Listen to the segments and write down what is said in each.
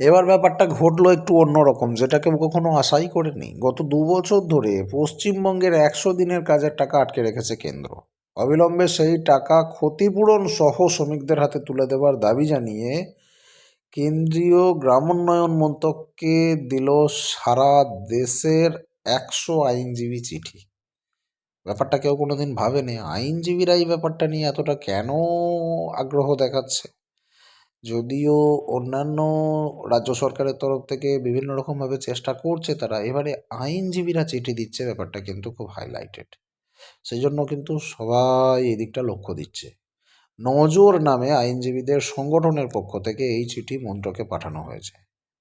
এবার ব্যাপারটা ঘটলো একটু অন্যরকম যেটা কেউ কখনো আশাই করেনি। গত দু বছর ধরে পশ্চিমবঙ্গের একশো দিনের কাজের টাকা আটকে রেখেছে কেন্দ্র। অবিলম্বে সেই টাকা ক্ষতিপূরণ সহ শ্রমিকদের হাতে তুলে দেওয়ার দাবি জানিয়ে কেন্দ্রীয় গ্রামোন্নয়ন মন্ত্রককে দিল সারা দেশের একশো আইনজীবী চিঠি। ব্যাপারটা কেউ কোনোদিন ভাবেনি। আইনজীবীরা এই ব্যাপারটা নিয়ে এতটা কেন আগ্রহ দেখাচ্ছে? যদিও অন্যান্য রাজ্য সরকারের তরফ থেকে বিভিন্ন রকমভাবে চেষ্টা করছে তারা, এবারে আইনজীবীরা চিঠি দিচ্ছে ব্যাপারটা কিন্তু খুব হাইলাইটেড সেই জন্য কিন্তু সবাই এই দিকটা লক্ষ্য দিচ্ছে। নজর নামে আইনজীবীদের সংগঠনের পক্ষ থেকে এই চিঠি মন্ত্রকে পাঠানো হয়েছে।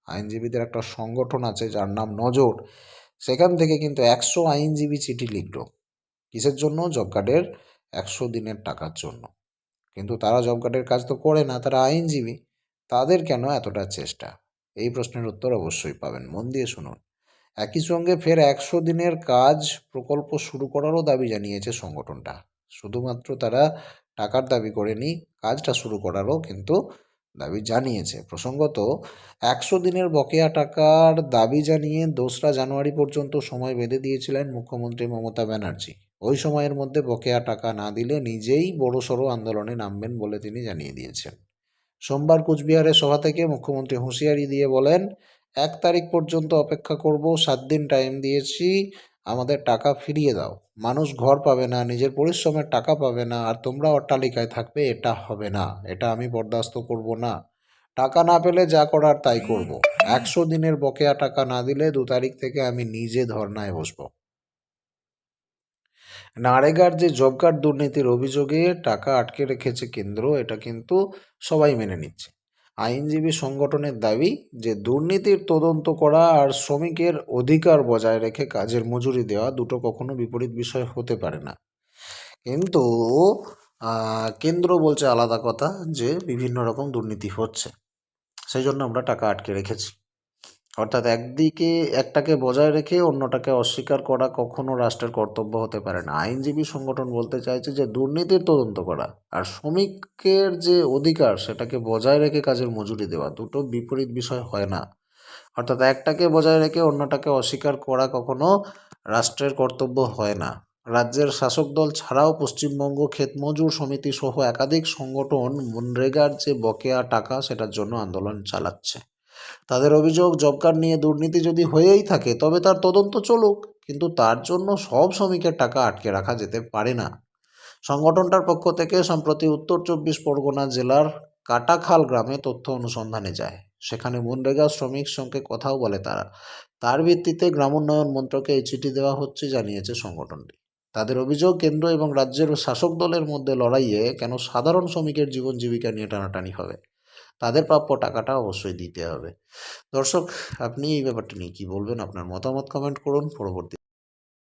আইনজীবীদের একটা সংগঠন আছে যার নাম নজর। সেখান থেকে কিন্তু একশো আইনজীবী চিঠি লিখল। কিসের জন্য? জব কার্ডের একশো দিনের টাকার জন্য। কিন্তু তারা জব কার্ডের কাজ তো করে না, তারা আইনজীবী। তাদের কেন এতটা চেষ্টা? এই প্রশ্নের উত্তর অবশ্যই পাবেন, মন দিয়ে শুনুন। একই সঙ্গে ফের একশো দিনের কাজ প্রকল্প শুরু করারও দাবি জানিয়েছে সংগঠনটা। শুধুমাত্র তারা টাকার দাবি করেনি, কাজটা শুরু করারও কিন্তু দাবি জানিয়েছে। প্রসঙ্গত, একশো দিনের বকেয়া টাকার দাবি জানিয়ে দোসরা জানুয়ারি পর্যন্ত সময় বেঁধে দিয়েছিলেন মুখ্যমন্ত্রী মমতা ব্যানার্জি। ওই সময়ের মধ্যে বকেয়া টাকা না দিলে নিজেই বড়সড় আন্দোলনে নামবেন বলে তিনি জানিয়ে দিয়েছেন। সোমবার কুচবিহারের সভা থেকে মুখ্যমন্ত্রী হুঁশিয়ারি দিয়ে বলেন, এক তারিখ পর্যন্ত অপেক্ষা করব, সাত দিন টাইম দিয়েছি, আমাদের টাকা ফিরিয়ে দাও। মানুষ ঘর পাবে না, নিজের পরিশ্রমের টাকা পাবে না, আর তোমরা অট্টালিকায় থাকবে, এটা হবে না, এটা আমি বরদাস্ত করব না। টাকা না পেলে যা করার তাই করব। একশো দিনের বকেয়া টাকা না দিলে দু তারিখ থেকে আমি নিজে ধর্নায় বসবো। নারেগার যে জব কার্ড দুর্নীতির অভিযোগে টাকা আটকে রেখেছে কেন্দ্র, এটা কিন্তু সবাই মেনে নিচ্ছে। আইনজীবী সংগঠনের দাবি যে দুর্নীতির তদন্ত করা আর শ্রমিকের অধিকার বজায় রেখে কাজের মজুরি দেওয়া দুটো কখনো বিপরীত বিষয় হতে পারে না। কিন্তু কেন্দ্র বলছে আলাদা কথা যে বিভিন্ন রকম দুর্নীতি হচ্ছে। সেই জন্য আমরা টাকা আটকে রেখেছি। অর্থাৎ একদিকে একটাকে বজায় রেখে অন্যটাকে অস্বীকার করা কখনো রাষ্ট্রের কর্তব্য হতে পারে না। আইনজীবী সংগঠন বলতে চাইছে যে দুর্নীতির তদন্ত করা আর শ্রমিকের যে অধিকার সেটাকে বজায় রেখে কাজের মজুরি দেওয়া দুটো বিপরীত বিষয় হয় না। অর্থাৎ একটাকে বজায় রেখে অন্যটাকে অস্বীকার করা কখনো রাষ্ট্রের কর্তব্য হয় না। রাজ্যের শাসক দল ছাড়াও পশ্চিমবঙ্গ ক্ষেতমজুর সমিতি সহ একাধিক সংগঠন মনরেগার যে বকেয়া টাকা সেটার জন্য আন্দোলন চালাচ্ছে। তাদের অভিযোগ, জব কার্ড নিয়ে দুর্নীতি যদি হয়েই থাকে, তবে তার তদন্ত চলুক। কিন্তু তার জন্য সব শ্রমিকের টাকা আটকে রাখা যেতে পারে না। সংগঠনটার পক্ষ থেকে সম্প্রতি উত্তর চব্বিশ পরগনা জেলার কাটাখাল গ্রামে তথ্য অনুসন্ধানে যায়। সেখানে মনরেগা শ্রমিক সঙ্গে কথাও বলে তারা। তার ভিত্তিতে গ্রামোন্নয়ন মন্ত্রকে এই চিঠি দেওয়া হচ্ছে, জানিয়েছে সংগঠনটি। তাদের অভিযোগ, কেন্দ্র এবং রাজ্যের শাসক দলের মধ্যে লড়াইয়ে কেন সাধারণ শ্রমিকের জীবন জীবিকা নিয়ে টানাটানি হবে? তাদের প্রাপ্য টাকাটা অবশ্যই দিতে হবে। দর্শক, আপনি এই ব্যাপারটা নিয়ে কী বলবেন? আপনার মতামত কমেন্ট করুন। পরবর্তী